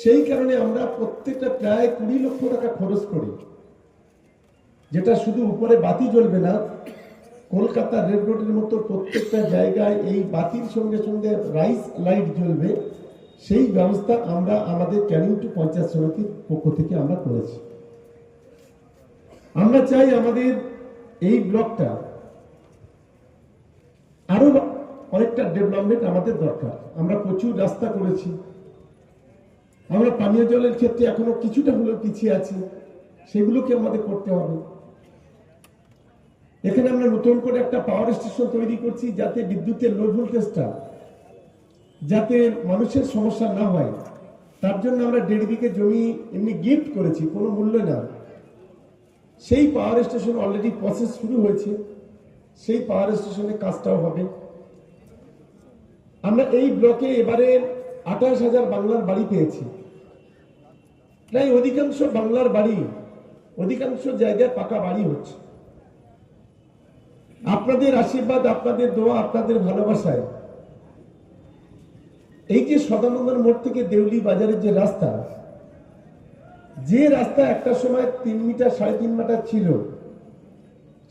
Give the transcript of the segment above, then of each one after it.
সেই কারণে আমরা প্রত্যেকটা প্রায় কুড়ি লক্ষ টাকা খরচ করি। যেটা শুধু উপরে বাতি জ্বলবে না, কলকাতা রেড রোডের মতো প্রত্যেকটা জায়গায় এই বাতির সঙ্গে সঙ্গে রাইস লাইট জ্বলবে, সেই ব্যবস্থা আমরা আমাদের ক্যানিং টু পঞ্চায়েত সমিতির পক্ষ থেকে আমরা করেছি। আমরা চাই আমাদের এই ব্লকটা আরও অনেকটা ডেভেলপমেন্ট আমাদের দরকার। আমরা প্রচুর রাস্তা করেছি। আমরা পানীয় জলের ক্ষেত্রে এখনও কিছুটা হলেও পিছিয়ে আছি। সেগুলোকে আমাদের করতে হবে। এখানে আমরা নতুন করে একটা পাওয়ার স্টেশন তৈরি করছি যাতে বিদ্যুতের লো ভোল্টেজটা যাতে মানুষের সমস্যা না হয়। তার জন্য আমরা দেড় বিঘে জমি এমনি গিফট করেছি, কোনো মূল্য না। সেই পাওয়ার স্টেশন অলরেডি প্রসেস শুরু হয়েছে। সেই পাওয়ার স্টেশনের কাজটাও হবে। আমরা এই ব্লকে এবারে আঠাশ হাজার বাংলার বাড়ি পেয়েছি। প্রায় অধিকাংশ বাংলার বাড়ি, অধিকাংশ জায়গায় পাকা বাড়ি হচ্ছে। আপনাদের আশীর্বাদ, আপনাদের দোয়া, আপনাদের ভালোবাসায়। এই যে সদানন্দন মোড় থেকে দেউলি বাজারের যে রাস্তা যে রাস্তা একটা সময় তিন মিটার, সাড়ে তিন মিটার ছিল,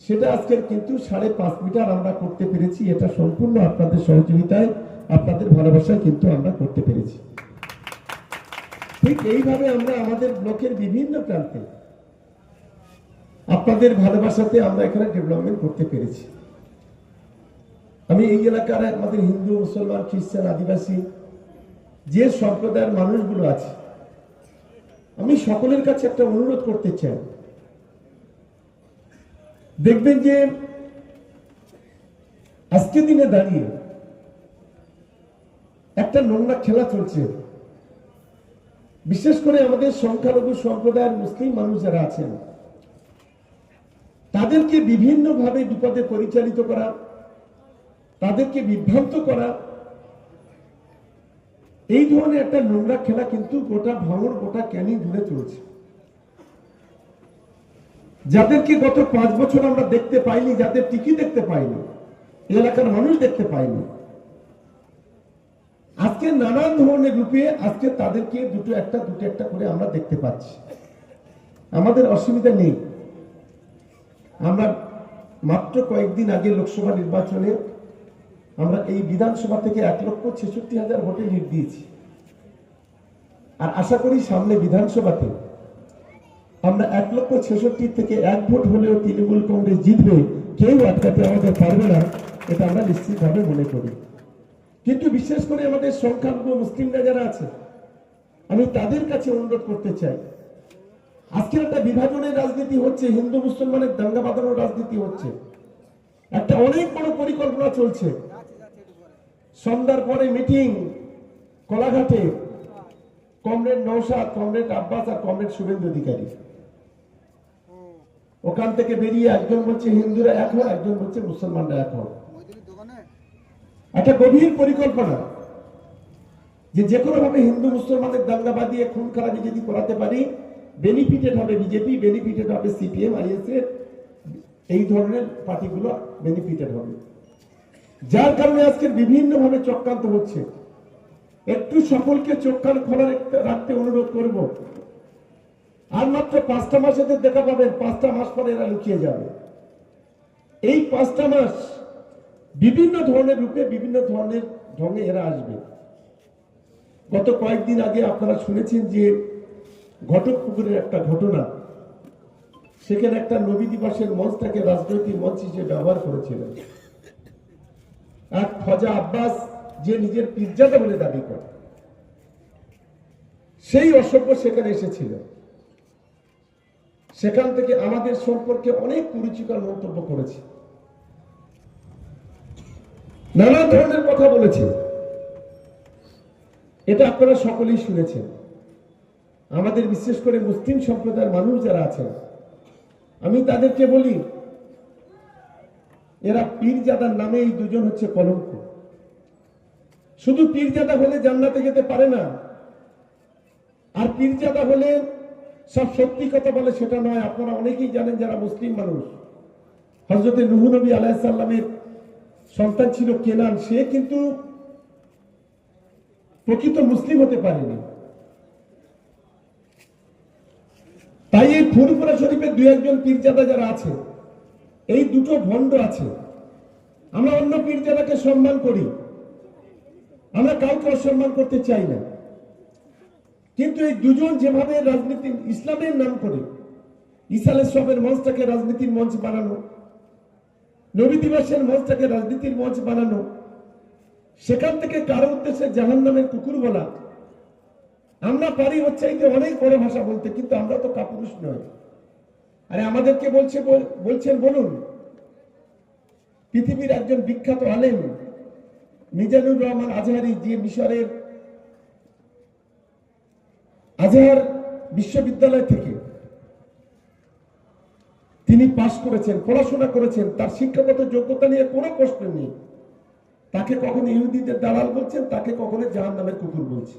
সেটা আজকের কিন্তু সাড়ে পাঁচ মিটার আমরা করতে পেরেছি। এটা সম্পূর্ণ আপনাদের সহযোগিতায়, আপনাদের ভালোবাসায় কিন্তু আমরা করতে পেরেছি। ঠিক এইভাবে আমরা আমাদের ব্লকের বিভিন্ন প্রান্তে আপনাদের ভালোবাসাতে আমরা এখানে ডেভেলপমেন্ট করতে পেরেছি। আমি এই এলাকার আমাদের হিন্দু, মুসলমান, খ্রিস্টান, আদিবাসী যে সম্প্রদায়ের মানুষগুলো আছে, আমি সকলের কাছে একটা অনুরোধ করতে চাই। দেখবেন যে আজকে দিনে দাঁড়িয়ে একটা নোংরা খেলা চলছে। বিশেষ করে আমাদের সংখ্যালঘু সম্প্রদায়ের মুসলিম মানুষ যারা আছেন, তাদেরকে বিভিন্নভাবে বিপদে পরিচালিত করা, তাদেরকে বিভ্রান্ত করা, এই ধরনের একটা নোংরা খেলা কিন্তু গোটা ভাঙর গোটা ক্যানিং জুড়ে চলছে। যাদেরকে গত পাঁচ বছর আমরা দেখতে পাইনি, যাদের টিকি দেখতে পাইনি, এলাকার মানুষ দেখতে পাইনি আজকে নানান ধরনের রূপে আজকে তাদেরকে দুটো একটা দুটো একটা করে আমরা দেখতে পাচ্ছি। আমাদের অসুবিধা নেই। আমরা মাত্র কয়েকদিন আগে লোকসভা নির্বাচনে আমরা এই বিধানসভা থেকে এক লক্ষ ছেষট্টি হাজার ভোটে লিড দিয়েছি। আর আশা করি সামনে বিধানসভাতে আমরা এক লক্ষ ছেষট্টি থেকে এক ভোট হলেও তৃণমূল কংগ্রেস জিতবে, কেউ আটকাতে আমাদের পারবে না, এটা আমরা নিশ্চিতভাবে মনে করি। কিন্তু বিশেষ করে আমাদের সংখ্যালঘু মুসলিমরা যারা আছে, আমি তাদের কাছে অনুরোধ করতে চাই। আজকে একটা বিভাজনের রাজনীতি হচ্ছে, হিন্দু মুসলমানের দাঙ্গা বাঁধানোর রাজনীতি হচ্ছে। একটা অনেক বড় পরিকল্পনা চলছে। সন্ধ্যার পরে মিটিং, কলাঘাটে। কমরেড নৌসাদ কমরেড আব্বাস আর কমরেড শুভেন্দু অধিকারী। ওখান থেকে বেরিয়ে একজন বলছে হিন্দুরা এক একজন বলছে মুসলমানরা এক একটা গভীর পরিকল্পনা যে যে কোনো ভাবে হিন্দু মুসলমানের দাঙ্গা বাঁধিয়ে খুন খারাপি যদি করাতে পারি বেনিফিটেড হবে বিজেপি বেনিফিটেড হবে সিপিএম আইএসএ এই ধরনের পার্টিগুলো বেনিফিটেড হবে। যার কারণে আজকে বিভিন্ন ভাবে চক্রান্ত হচ্ছে। একটু সকলকে চোখ কান খোলা রাখতে- অনুরোধ করব। আর মাত্র পাঁচটা মাস দেখা পাবেন, পাঁচটা মাস পরে এরা লুকিয়ে যাবে। এই পাঁচটা মাস বিভিন্ন ধরনের রূপে বিভিন্ন ধরনের ঢঙ্গে এরা আসবে। গত কয়েকদিন আগে আপনারা শুনেছেন যে ঘটকপুকুরের একটা ঘটনা, সেখানে একটা নবী দিবসের মঞ্চটাকে রাজনৈতিক মঞ্চ হিসেবে ব্যবহার করেছিলেন। এক খজা আব্বাস যে নিজের পিজ্জাদা বলে দাবি করে, সেই অসভ্য সেখানে এসেছিল। সেখান থেকে আমাদের সম্পর্কে অনেক কুরুচিকর মন্তব্য করেছে। নানা ধরনের কথা বলেছে। এটা আপনারা সকলেই শুনেছেন। আমাদের বিশেষ করে মুসলিম সম্প্রদায়ের মানুষ যারা আছেন, আমি তাদেরকে বলি, এরা পীরজাদার নামে এই দুজন হচ্ছে কলঙ্ক। শুধু পীরজাদা হলে জান্নাতে যেতে পারে না, আর পীরজাদা হলে সব সত্যি কথা বলে সেটা নয়। আপনারা অনেকেই জানেন যারা মুসলিম মানুষ। হজরতে নুহু নবী আলাইসাল্লামের সন্তান ছিল কেনান, সে কিন্তু প্রকৃত মুসলিম হতে পারেনি। তাই এই ফুরপুরা শরীফের দু একজন পীরজাদা যারা আছে, এই দুটো ভণ্ড আছে। আমরা অন্য পীরজাদাকে সম্মান করি। আমরা কাউকে অসম্মান করতে চাই না। কিন্তু এই দুজন যেভাবে রাজনীতি ইসলামের নাম করে ইসালের সবের মঞ্চটাকে রাজনীতির মঞ্চ বানানো নবী দিবসের মঞ্চটাকে রাজনীতির মঞ্চ বানানো। সেখান থেকে কারও উদ্দেশ্যে জাহান নামের কুকুর বলা। আমরা পারি হচ্ছে এই যে অনেক বড় ভাষা বলতে, কিন্তু আমরা তো কাপুরুষ নয় আরে আমাদেরকে বলছে বলছেন, বলুন। পৃথিবীর একজন বিখ্যাত আলেম, মিজানুর রহমান আজহারি, যে মিশরের আজহার বিশ্ববিদ্যালয় থেকে তিনি পাশ করেছেন, পড়াশোনা করেছেন, তার শিক্ষাগত যোগ্যতা নিয়ে কোনো প্রশ্ন নেই। তাকে কখনো ইহুদিদের দালাল বলছেন, তাকে কখনো জাহান নামের কুকুর বলছে